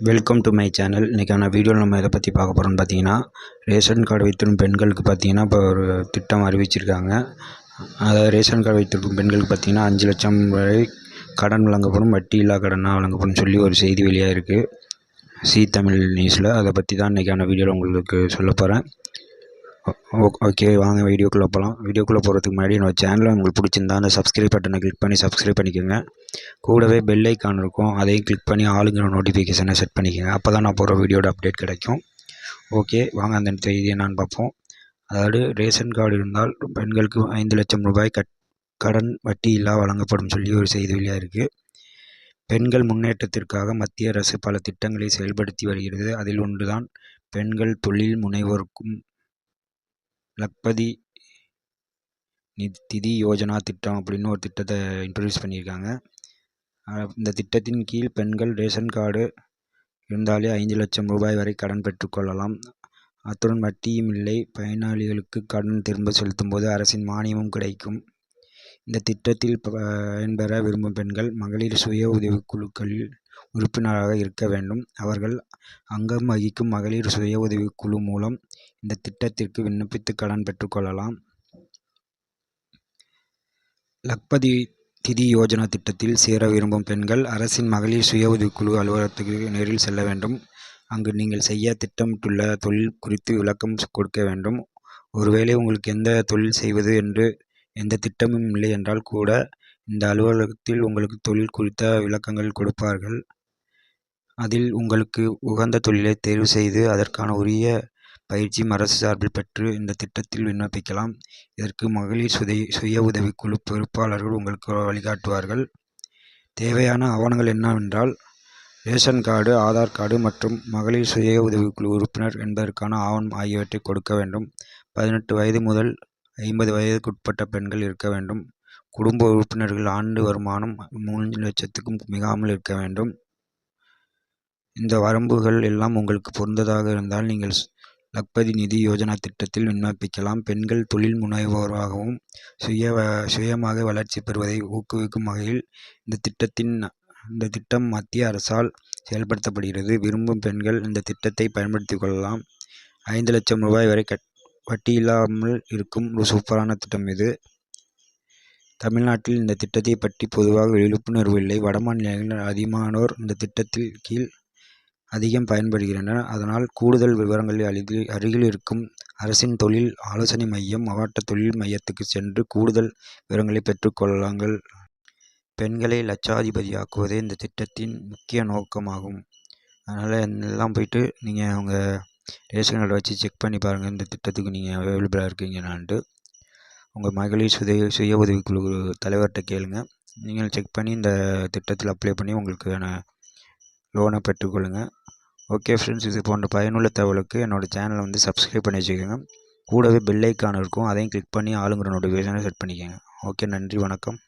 Welcome to my channel இன்றைக்கான வீடியோவில் நம்ம எதை பற்றி பார்க்க போகிறோம்னு பார்த்தீங்கன்னா ரேஷன் கார்டு வைத்திருக்கும் பெண்களுக்கு பார்த்தீங்கன்னா இப்போ ஒரு திட்டம் அறிவிச்சிருக்காங்க. அதாவது ரேஷன் கார்டு வைத்திருக்கும் பெண்களுக்கு பார்த்தீங்கன்னா அஞ்சு லட்சம் வரை கடன் வழங்கப்படும் வட்டி இல்லா கடனாக வழங்கப்படும் சொல்லி ஒரு செய்தி வெளியாக இருக்குது சி தமிழ் நியூஸில் அதை பற்றி தான் இன்றைக்கான வீடியோவில் உங்களுக்கு சொல்ல போகிறேன் ஓகே வாங்க வீடியோக்குள்ளே போகலாம் வீடியோக்குள்ளே போகிறதுக்கு முன்னாடி என்னோடய சேனலை உங்களுக்கு பிடிச்சிருந்தா அந்த சப்ஸ்கிரைப் பட்டனை கிளிக் பண்ணி சப்ஸ்கிரைப் பண்ணிக்கோங்க. கூடவே பெல் ஐக்கான் இருக்கும். அதையும் கிளிக் பண்ணி ஆளுங்கிற நோட்டிஃபிகேஷனை செட் பண்ணிக்கோங்க. அப்போ தான் நான் போகிற வீடியோட அப்டேட் கிடைக்கும். ஓகே வாங்க அந்த செய்தி என்னான்னு பார்ப்போம். அதாவது ரேஷன் கார்டு இருந்தால் பெண்களுக்கு ஐந்து லட்சம் ரூபாய் கட் கடன் வட்டி இல்லா வழங்கப்படும் சொல்லி ஒரு செய்தி வெளியாக இருக்குது பெண்கள் முன்னேற்றத்திற்காக மத்திய அரசு பல திட்டங்களை செயல்படுத்தி வருகிறது. அதில் ஒன்றுதான் பெண்கள் தொழில் முனைவோருக்கும் லக்பதி திதி யோஜனா திட்டம் அப்படின்னு ஒரு திட்டத்தை இன்ட்ரடியூஸ் பண்ணியிருக்காங்க. இந்த திட்டத்தின் கீழ் பெண்கள் ரேஷன் கார்டு இருந்தாலே ஐந்து லட்சம் ரூபாய் வரை கடன் பெற்றுக்கொள்ளலாம் அத்துடன் வட்டியும் இல்லை. பயனாளிகளுக்கு கடன் திரும்ப செலுத்தும் போது அரசின் மானியமும் கிடைக்கும். இந்த திட்டத்தில் பயன்பெற விரும்பும் பெண்கள் மகளிர் சுய உதவிக்குழுக்களில் உறுப்பினராக இருக்க வேண்டும். அவர்கள் அங்கம் வகிக்கும் மகளிர் சுய உதவிக்குழு மூலம் இந்த திட்டத்திற்கு விண்ணப்பித்து கடன் பெற்றுக்கொள்ளலாம் லக்பதி திதி யோஜனா திட்டத்தில் சேர விரும்பும் பெண்கள் அரசின் மகளிர் சுய உதவிக்குழு அலுவலகத்துக்கு நேரில் செல்ல வேண்டும். அங்கு நீங்கள் செய்ய திட்டமிட்டுள்ள தொழில் குறித்து விளக்கம் கொடுக்க வேண்டும். ஒருவேளை உங்களுக்கு எந்த தொழில் செய்வது என்று எந்த திட்டமும் இல்லை என்றால் கூட இந்த அலுவலகத்தில் உங்களுக்கு தொழில் குறித்த விளக்கங்கள் கொடுப்பார்கள். அதில் உங்களுக்கு உகந்த தொழிலை தேர்வு செய்து அதற்கான உரிய பயிற்சியும் அரசு சார்பில் பெற்று இந்த திட்டத்தில் விண்ணப்பிக்கலாம். இதற்கு மகளிர் சுதை சுய உதவிக்குழு பொறுப்பாளர்கள் உங்களுக்கு வழிகாட்டுவார்கள். தேவையான ஆவணங்கள் என்னவென்றால் ரேஷன் கார்டு ஆதார் கார்டு மற்றும் மகளிர் சுய உதவிக்குழு உறுப்பினர் என்பதற்கான ஆவணம் ஆகியவற்றை கொடுக்க வேண்டும். பதினெட்டு வயது முதல் ஐம்பது வயதுக்குட்பட்ட பெண்கள் இருக்க வேண்டும். குடும்ப உறுப்பினர்கள் ஆண்டு வருமானம் மூன்று லட்சத்துக்கும் மிகாமல் இருக்க வேண்டும். இந்த வரம்புகள் எல்லாம் உங்களுக்கு பொருந்ததாக இருந்தால் நீங்கள் லக்பதி நிதி யோஜனா திட்டத்தில் விண்ணப்பிக்கலாம். பெண்கள் தொழில் முனைவோராகவும் சுய சுயமாக வளர்ச்சி பெறுவதை ஊக்குவிக்கும் வகையில் இந்த திட்டத்தின் இந்த திட்டம் மத்திய அரசால் செயல்படுத்தப்படுகிறது. விரும்பும் பெண்கள் இந்த திட்டத்தை பயன்படுத்தி கொள்ளலாம். ஐந்து லட்சம் ரூபாய் வரை கட் வட்டி இல்லாமல் இருக்கும் ஒரு சூப்பரான திட்டம் இது. தமிழ்நாட்டில் இந்த திட்டத்தை பற்றி பொதுவாக விழிப்புணர்வு இல்லை. வடமாநிலங்களில் அதிகமானோர் இந்த திட்டத்தில் கீழ் அதிகம் பயன்படுகின்றன. அதனால் கூடுதல் விவரங்களை அருகில் அருகில் இருக்கும் அரசின் தொழில் ஆலோசனை மையம் மாவட்ட தொழில் மையத்துக்கு சென்று கூடுதல் விவரங்களை பெற்றுக்கொள்ளுங்கள் பெண்களை லட்சாதிபதியாக்குவதே இந்த திட்டத்தின் முக்கிய நோக்கமாகும். அதனால் எல்லாம் போயிட்டு நீங்கள் அவங்க ரேஷன் கார்டை வச்சு செக் பண்ணி பாருங்கள் இந்த திட்டத்துக்கு நீங்கள் அவைலபிளாக இருக்கீங்களான்ட்டு உங்கள் மகளிர் சுய சுய உதவிக்குழு தலைவர்கிட்ட கேளுங்கள் நீங்கள் செக் பண்ணி இந்த திட்டத்தில் அப்ளை பண்ணி உங்களுக்கான லோனை பெற்றுக்கொள்ளுங்கள் ஓகே ஃப்ரெண்ட்ஸ் இது போன்ற பயனுள்ள தகவலுக்கு என்னோடய சேனலை வந்து சப்ஸ்கிரைப் பண்ணி வச்சுக்கோங்க. கூடவே பெல் ஐக்கான் இருக்கும். அதையும் கிளிக் பண்ணி ஆளுங்கிற நோட்டிஃபிகேஷனை செட் பண்ணிக்கோங்க. ஓகே நன்றி வணக்கம்.